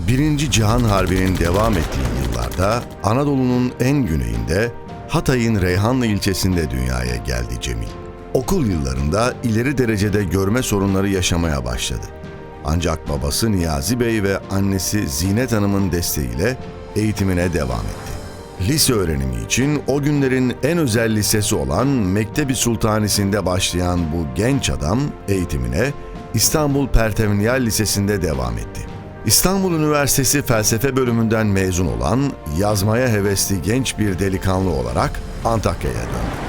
Birinci Cihan Harbi'nin devam ettiği yıllarda Anadolu'nun en güneyinde Hatay'ın Reyhanlı ilçesinde dünyaya geldi Cemil. Okul yıllarında ileri derecede görme sorunları yaşamaya başladı. Ancak babası Niyazi Bey ve annesi Zinet Hanım'ın desteğiyle eğitimine devam etti. Lise öğrenimi için o günlerin en özel lisesi olan Mektebi Sultanisi'nde başlayan bu genç adam eğitimine İstanbul Pertemniyal Lisesi'nde devam etti. İstanbul Üniversitesi Felsefe bölümünden mezun olan yazmaya hevesli genç bir delikanlı olarak Antakya'ya döndü.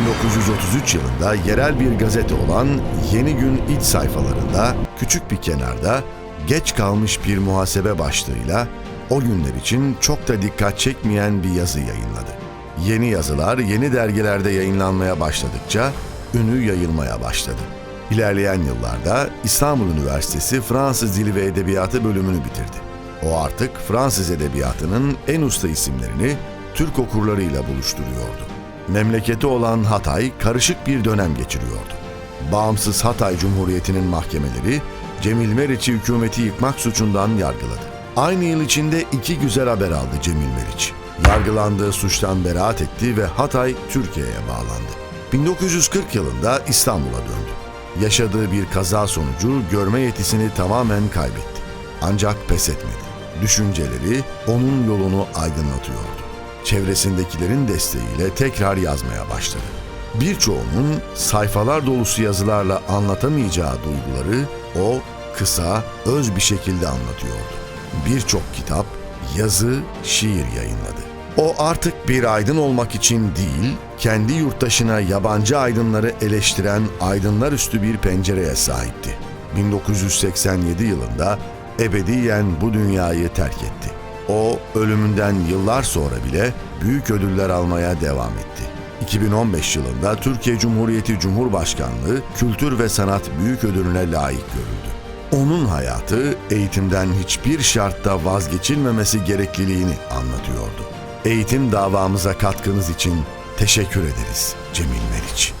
1933 yılında yerel bir gazete olan Yeni Gün iç sayfalarında küçük bir kenarda geç kalmış bir muhasebe başlığıyla o günler için çok da dikkat çekmeyen bir yazı yayınladı. Yeni yazılar yeni dergilerde yayınlanmaya başladıkça ünü yayılmaya başladı. İlerleyen yıllarda İstanbul Üniversitesi Fransız Dili ve Edebiyatı bölümünü bitirdi. O artık Fransız edebiyatının en usta isimlerini Türk okurlarıyla buluşturuyordu. Memleketi olan Hatay karışık bir dönem geçiriyordu. Bağımsız Hatay Cumhuriyeti'nin mahkemeleri Cemil Meriç'i hükümeti yıkmak suçundan yargıladı. Aynı yıl içinde iki güzel haber aldı Cemil Meriç. Yargılandığı suçtan beraat etti ve Hatay Türkiye'ye bağlandı. 1940 yılında İstanbul'a döndü. Yaşadığı bir kaza sonucu görme yetisini tamamen kaybetti. Ancak pes etmedi. Düşünceleri onun yolunu aydınlatıyordu. Çevresindekilerin desteğiyle tekrar yazmaya başladı. Birçoğunun sayfalar dolusu yazılarla anlatamayacağı duyguları o kısa, öz bir şekilde anlatıyordu. Birçok kitap, yazı, şiir yayınladı. O artık bir aydın olmak için değil, kendi yurttaşına yabancı aydınları eleştiren aydınlar üstü bir pencereye sahipti. 1987 yılında ebediyen bu dünyayı terk etti. O ölümünden yıllar sonra bile büyük ödüller almaya devam etti. 2015 yılında Türkiye Cumhuriyeti Cumhurbaşkanlığı Kültür ve Sanat Büyük Ödülüne layık görüldü. Onun hayatı eğitimden hiçbir şartta vazgeçilmemesi gerekliliğini anlatıyordu. Eğitim davamıza katkınız için teşekkür ederiz Cemil Meriç.